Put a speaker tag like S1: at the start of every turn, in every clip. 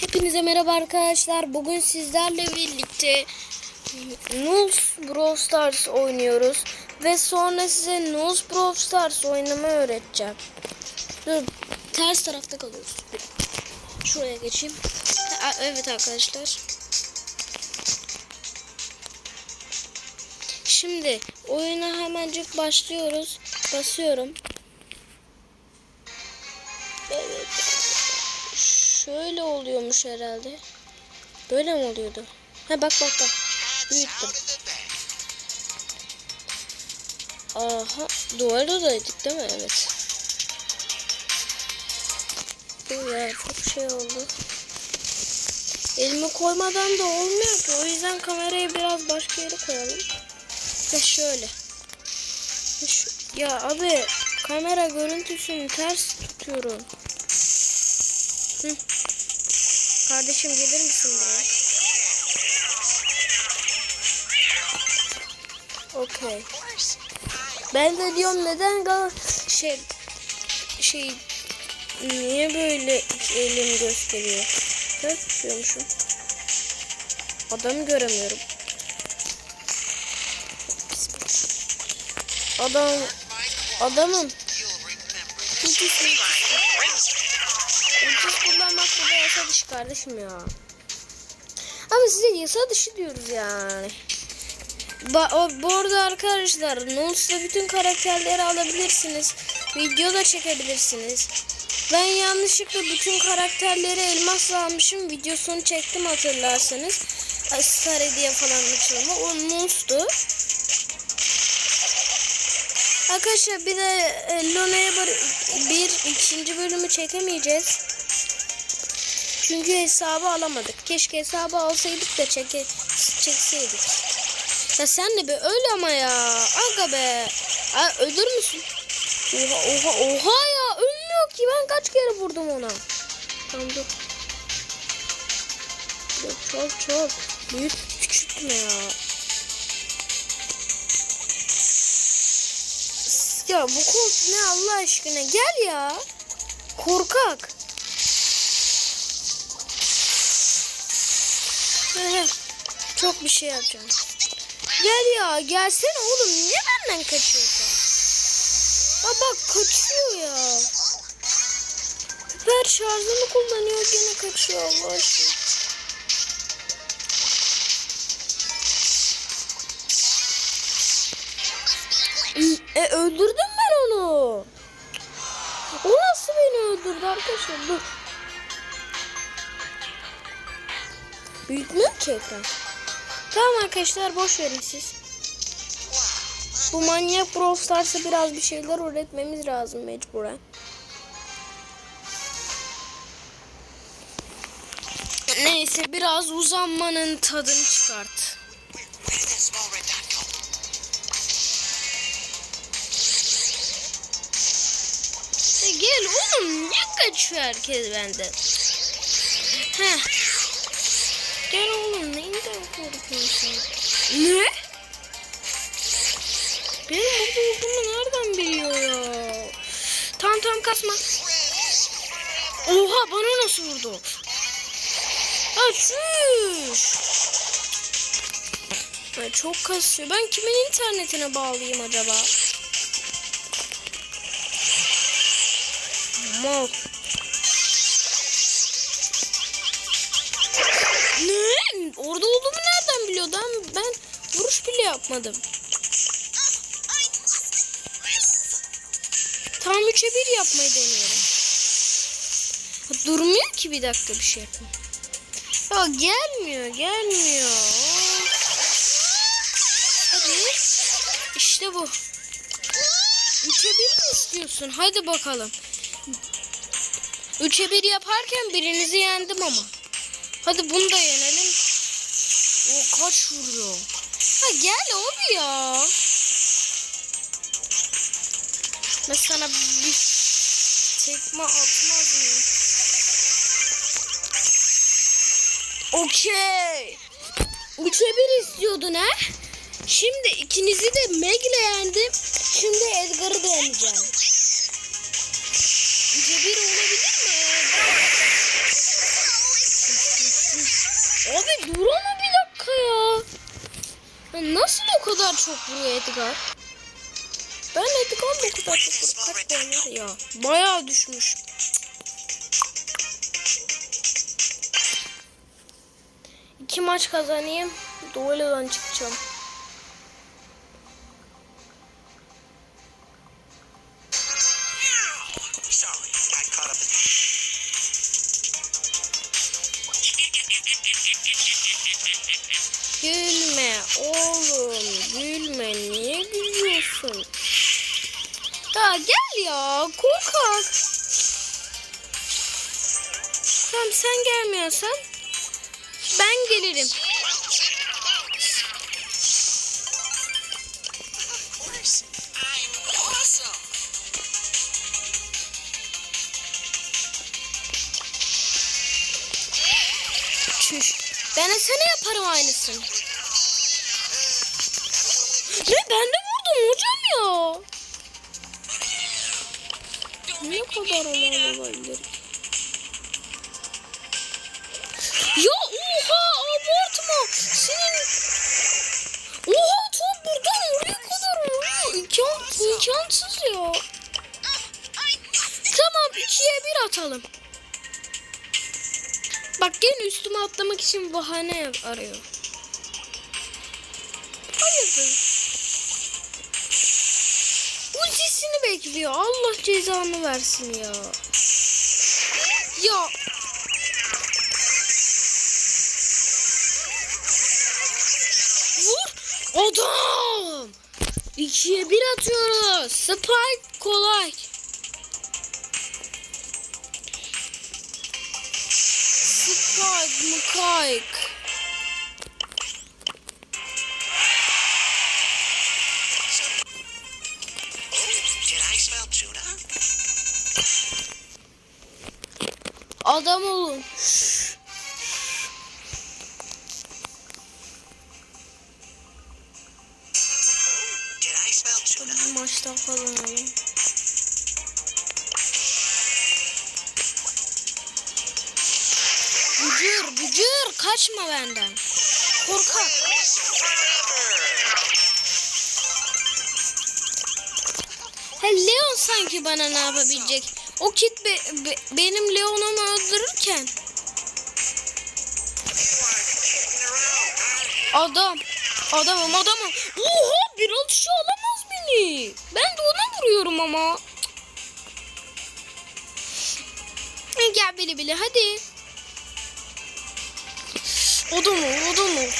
S1: Hepinize merhaba arkadaşlar. Bugün sizlerle birlikte Nulls Brawl Stars oynuyoruz. Ve sonra size Nulls Brawl Stars oynamayı öğreteceğim. Dur, ters tarafta kalıyoruz. Şuraya geçeyim. Evet arkadaşlar. Şimdi oyuna hemencik başlıyoruz. Basıyorum. Şöyle oluyormuş herhalde. Böyle mi oluyordu? Ha bak bak bak. Büyüttüm. Aha. Duvar odaydık değil mi? Evet. Bu ya çok şey oldu. Elimi koymadan da olmuyor ki. O yüzden kamerayı biraz başka yere koyalım. Ve şöyle. Şu- ya abi kamera görüntüsünü ters tutuyorum. Hı. Kardeşim gelir misin buraya? Okey. Ben de diyorum neden gal şey şey niye böyle elim gösteriyor? Ters tutuyormuşum. Adamı göremiyorum. Adam adamım. Burada yasa dışı kardeşim ya. Ama size yasa dışı diyoruz yani. Ba o, bu arada arkadaşlar Nuls'ta bütün karakterleri alabilirsiniz. Video da çekebilirsiniz. Ben yanlışlıkla bütün karakterleri elmasla almışım. Videosunu çektim hatırlarsanız. Star hediye falan açılımı. O Nuls'tu. Arkadaşlar bir de e, Lona'ya bir, bir ikinci bölümü çekemeyeceğiz. Çünkü hesabı alamadık. Keşke hesabı alsaydık da çeke, çekseydik. Ya sen de be öyle ama ya. Aga be. Aa, ölür müsün? Oha oha oha ya. Ölmüyor ki. Ben kaç kere vurdum ona. Tamam dur. Yok çok çok. Büyük küçültme ya. Ya bu kurt ne Allah aşkına gel ya. Korkak. Çok bir şey yapacağım. Gel ya gelsene oğlum niye benden kaçıyorsun? Ya bak kaçıyor ya. Süper şarjını kullanıyor gene kaçıyor Allah aşkına. E öldürdüm ben onu. O nasıl beni öldürdü arkadaşlar? Dur. Büyütmüyor ki ekran. Tamam arkadaşlar boş verin siz. Bu manyak Brawl Stars'a biraz bir şeyler öğretmemiz lazım mecburen. Neyse biraz uzanmanın tadını çıkart. E gel oğlum niye kaçıyor herkes benden? Heh. Gel oğlum neyinden korkuyorsun? Ne? Benim burada olduğumu nereden biliyor ya? Tamam tamam kasma. Oha bana nasıl vurdu? Çüş. Ya çok kasıyor. Ben kimin internetine bağlayayım acaba? Mal. Biliyordu? Ben, vuruş bile yapmadım. Tam 3'e 1 yapmayı deniyorum. Durmuyor ki bir dakika bir şey yapayım. Ya gelmiyor, gelmiyor. Hadi. İşte bu. 3'e 1 mi istiyorsun? Hadi bakalım. 3'e 1 yaparken birinizi yendim ama. Hadi bunu da yenelim. O kaç vuruyor? Ha gel oğlum ya. Ben sana bir tekme atmaz mıyım? Okey. Üçe bir istiyordun ha? Şimdi ikinizi de Meg'le yendim. Şimdi Edgar'ı da yeneceğim. Üçe bir olabilir mi? Abi ya. Ya. Nasıl o kadar çok vuruyor Edgar? Ben Edgar'la o kadar çok vuruyor. Ya? Bayağı düşmüş. İki maç kazanayım. Duelo'dan çıkacağım. Gelirim. Çüş. Ben de sana yaparım aynısını. Ne ben de vurdum hocam ya. Ne kadar aman olabilir? Senin Oha top buradan oraya kadar vuruyor. İmkan, imkansız ya. Tamam ikiye bir atalım. Bak gene üstüme atlamak için bahane arıyor. Hayırdır? Ultisini bekliyor. Allah cezanı versin ya. Ya. Adam. İkiye bir atıyoruz. Spike kolay. Spike
S2: tuna?
S1: Adam olun. Benden. Korkak. He Leon sanki bana ne yapabilecek? O kit be- be- benim Leon'umu öldürürken adam adamım adamım. Oha bir atışı alamaz beni. Ben de ona vuruyorum ama. Gel bili bili hadi. Adam ol adam ol.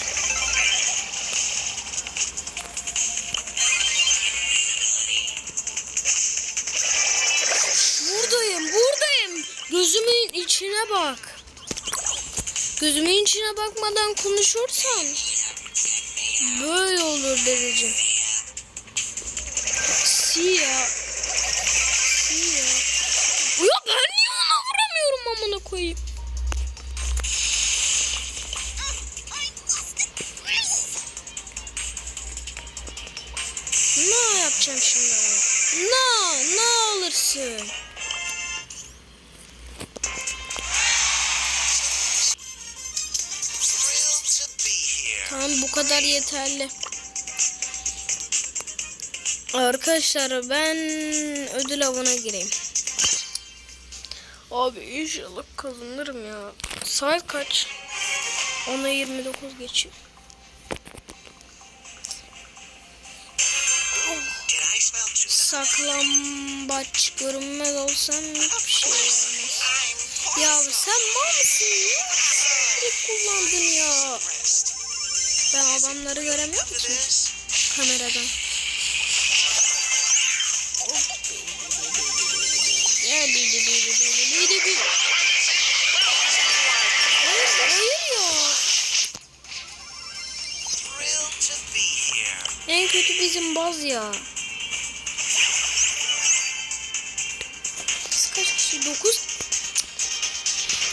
S1: Buradayım, buradayım. Gözümün içine bak. Gözümün içine bakmadan konuşursan böyle olur dedeciğim. Siyah. Siyah. Ya ben niye ona vuramıyorum amına koyayım? Ne? Ne
S2: here.
S1: Tamam bu kadar yeterli. Arkadaşlar ben ödül avına gireyim. Abi inşallah kazanırım ya. Saat kaç? 10'a 29 geçiyor. Saklambaç görünmez olsam hiçbir şey olmaz. Ya sen mal mısın? Niye sürekli kullandın ya? Ben adamları göremiyorum ki kameradan. En kötü bizim baz ya. Kişi? Dokuz.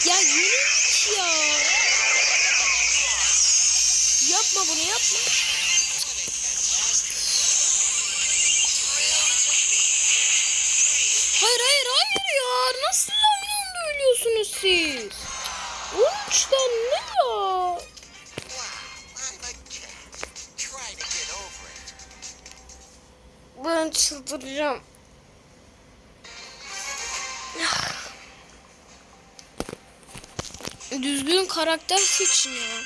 S1: Ya yürü ya. Yapma bunu yapma. Hayır hayır hayır ya. Nasıl aynı anda ölüyorsunuz siz? 13 tane ne ya? Ben çıldıracağım. Düzgün karakter seçin ya.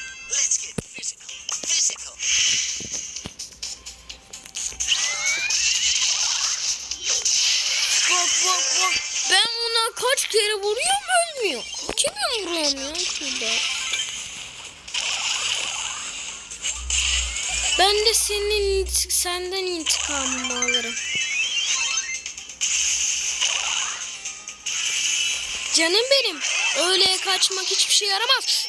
S1: Bak bak bak. Ben ona kaç kere vuruyorum ölmüyor. Kime vuruyorum ya şurada? Ben de senin senden intikamımı alırım. Canım benim. Öyle kaçmak hiçbir şey yaramaz.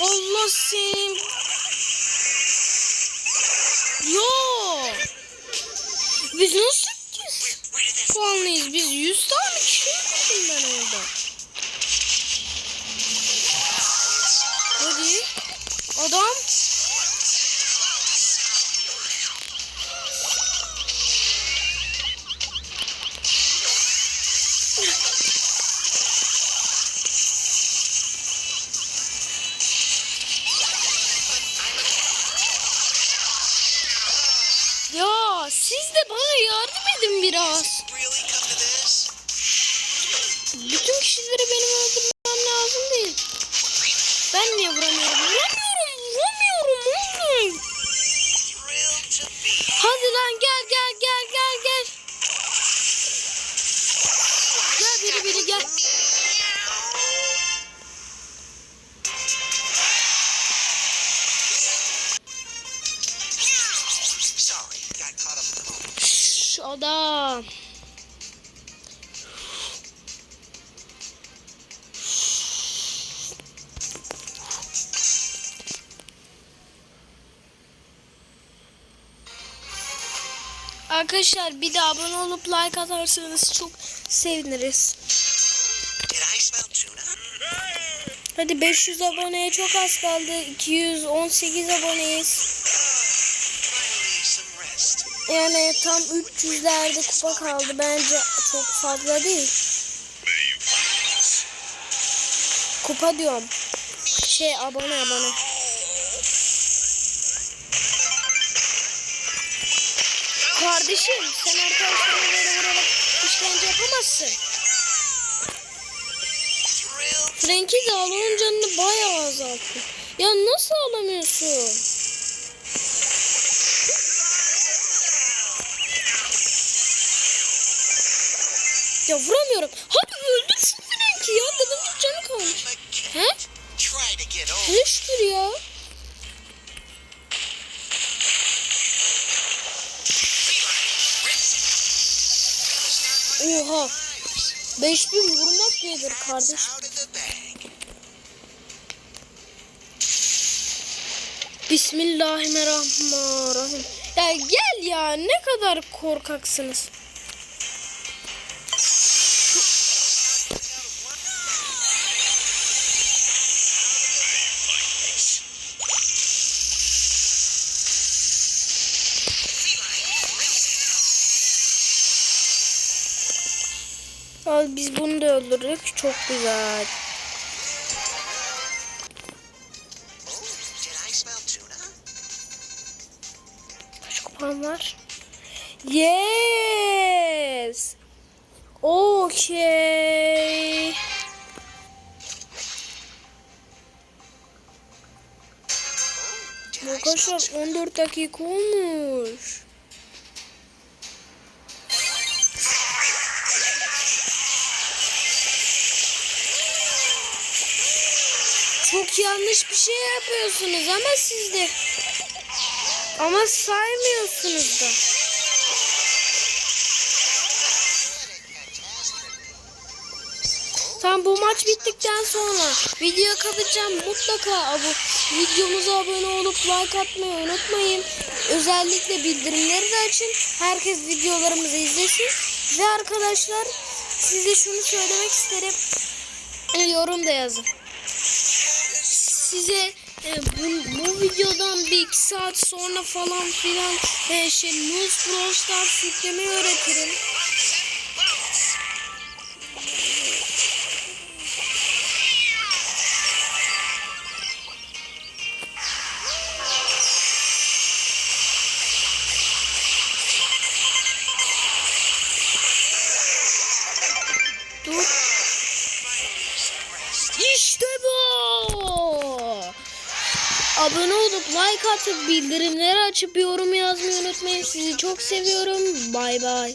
S1: Allah senin Yo. Biz nasıl puanlıyız? Biz 100 tane kişi yapmışım ben orada. Hadi. Adam. Hadi lan gel gel Arkadaşlar bir de abone olup like atarsanız çok seviniriz. Hadi 500 aboneye çok az kaldı. 218 aboneyiz. Yani tam 300'lerde kupa kaldı. Bence çok fazla değil. Kupa diyorum. Şey abone abone. Kardeşim sen arkadaşlarına böyle vurarak işkence yapamazsın. Frank'i de al onun canını bayağı azalttı. Ya nasıl alamıyorsun? Ya vuramıyorum. Hadi 5000 vurmak nedir kardeş?
S2: out of the bag.
S1: Bismillahirrahmanirrahim. Ya gel ya ne kadar korkaksınız. Al biz bunu da öldürdük. Çok güzel. Kaç var? Yes. Okay. Arkadaşlar
S2: tuna?
S1: 14 dakika olmuş. Yanlış bir şey yapıyorsunuz ama siz de. Ama saymıyorsunuz da. Tam bu maç bittikten sonra video kapatacağım. Mutlaka abo videomuza abone olup like atmayı unutmayın. Özellikle bildirimleri de açın. Herkes videolarımızı izlesin. Ve arkadaşlar size şunu söylemek isterim. Yorum da yazın. Size e, bu, bu videodan bir iki saat sonra falan filan e, şey News Brawl Stars yüklemeyi öğretirim. Atıp bildirimleri açıp yorum yazmayı unutmayın. Sizi çok seviyorum. Bay bay.